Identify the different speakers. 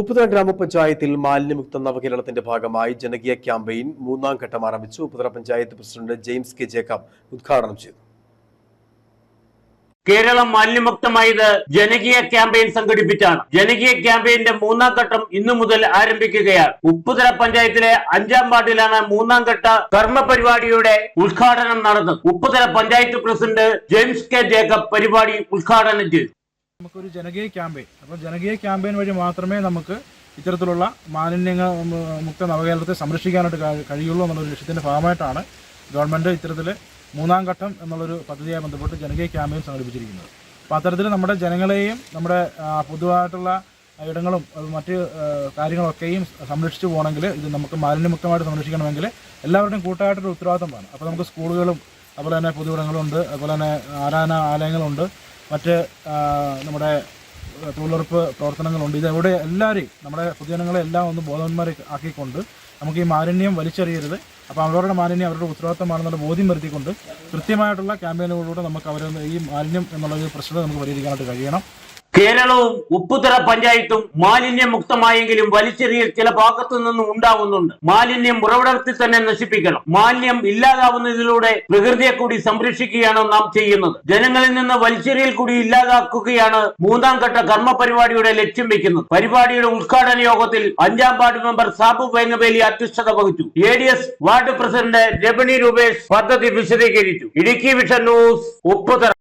Speaker 1: ഉപ്പുതറ ഗ്രാമപഞ്ചായത്തിൽ മാലിന്യമുക്ത നവകേരളത്തിന്റെ ഭാഗമായി ജനകീയ ക്യാമ്പയിൻ മൂന്നാം ഘട്ടം ആരംഭിച്ചു. Upputhara panchayat president James K Jacob ഉദ്ഘാടനം ചെയ്തു.
Speaker 2: കേരളം മാലിന്യമുക്തമായത് ജനകീയ ക്യാമ്പയിൻ സംഘടിപ്പിച്ചാണ്. ജനകീയ ക്യാമ്പയിന്റെ മൂന്നാം ഘട്ടം ഇന്നു മുതൽ ആരംഭിക്കുകയാണ്. ഉപ്പുതല പഞ്ചായത്തിലെ അഞ്ചാം വാർഡിലാണ് മൂന്നാം ഘട്ട കർമ്മ പരിപാടിയുടെ ഉദ്ഘാടനം നടന്നത്. Upputhala panchayat president James K Jacob പരിപാടി ഉദ്ഘാടനം ചെയ്തു.
Speaker 3: നമുക്കൊരു ജനകീയ ക്യാമ്പയിൻ. അപ്പോൾ ജനകീയ ക്യാമ്പയിൻ വഴി മാത്രമേ നമുക്ക് ഇത്തരത്തിലുള്ള മാലിന്യങ്ങൾ മുക്ത നവകേരളത്തെ സംരക്ഷിക്കാനായിട്ട് കഴി- കഴിയുള്ളൂ എന്നുള്ളൊരു ലക്ഷ്യത്തിന്റെ ഭാഗമായിട്ടാണ് ഗവൺമെന്റ് ഇത്തരത്തിൽ മൂന്നാം ഘട്ടം എന്നുള്ളൊരു പദ്ധതിയായി ബന്ധപ്പെട്ട് ജനകീയ ക്യാമ്പയിൻ സംഘടിപ്പിച്ചിരിക്കുന്നത്. അപ്പോൾ അത്തരത്തിൽ നമ്മുടെ ജനങ്ങളെയും നമ്മുടെ പൊതുവായിട്ടുള്ള ഇടങ്ങളും മറ്റ് കാര്യങ്ങളൊക്കെയും സംരക്ഷിച്ചു പോകണമെങ്കിൽ ഇത് നമുക്ക് മാലിന്യമുക്തമായിട്ട് സംരക്ഷിക്കണമെങ്കിൽ എല്ലാവരുടെയും കൂട്ടായിട്ടൊരു ഉത്തരവാദിത്തമാണ് അപ്പോൾ നമുക്ക് സ്കൂളുകളും അതുപോലെ തന്നെ പൊതുവിടങ്ങളുണ്ട് അതുപോലെ തന്നെ ആരാധന ആലയങ്ങളുണ്ട്. മറ്റ് നമ്മുടെ തൊഴിലുറപ്പ് പ്രവർത്തനങ്ങളുണ്ട്. ഇതെവിടെ എല്ലാവരെയും നമ്മുടെ പൊതുജനങ്ങളെ എല്ലാം ഒന്ന് ബോധവന്മാരെ ആക്കിക്കൊണ്ട് നമുക്ക് ഈ മാലിന്യം വലിച്ചെറിയരുത്. അപ്പോൾ അവരുടെ മാലിന്യം അവരുടെ ഉത്തരവാദിത്തമാണെന്നുള്ള ബോധ്യം വരുത്തിക്കൊണ്ട് കൃത്യമായിട്ടുള്ള ക്യാമ്പയിനുകളിലൂടെ നമുക്ക് അവരെ ഈ മാലിന്യം എന്നുള്ള ഒരു പ്രശ്നം നമുക്ക് പരിഹരിക്കാനായിട്ട് കഴിയണം.
Speaker 2: കേരളവും ഉപ്പുതറ പഞ്ചായത്തും മാലിന്യം മുക്തമായെങ്കിലും വലിച്ചെറിയൽ ചില ഭാഗത്തു നിന്നും ഉണ്ടാകുന്നുണ്ട് മാലിന്യം ഉറവിടത്തിൽ തന്നെ നശിപ്പിക്കണം. മാലിന്യം ഇല്ലാതാവുന്നതിലൂടെ പ്രകൃതിയെ കൂടി സംരക്ഷിക്കുകയാണ് നാം ചെയ്യുന്നത്. ജനങ്ങളിൽ നിന്ന് വലിച്ചെറിയൽ കൂടി ഇല്ലാതാക്കുകയാണ് മൂന്നാം ഘട്ട കർമ്മ പരിപാടിയുടെ ലക്ഷ്യം വെക്കുന്നത് പരിപാടിയുടെ ഉദ്ഘാടന യോഗത്തിൽ അഞ്ചാം വാർഡ് മെമ്പർ സാബു വേങ്ങവേലി അധ്യക്ഷത വഹിച്ചു. A D S ward president Ramani Rupesh പദ്ധതി വിശദീകരിച്ചു. Idukki vision news Upputhara.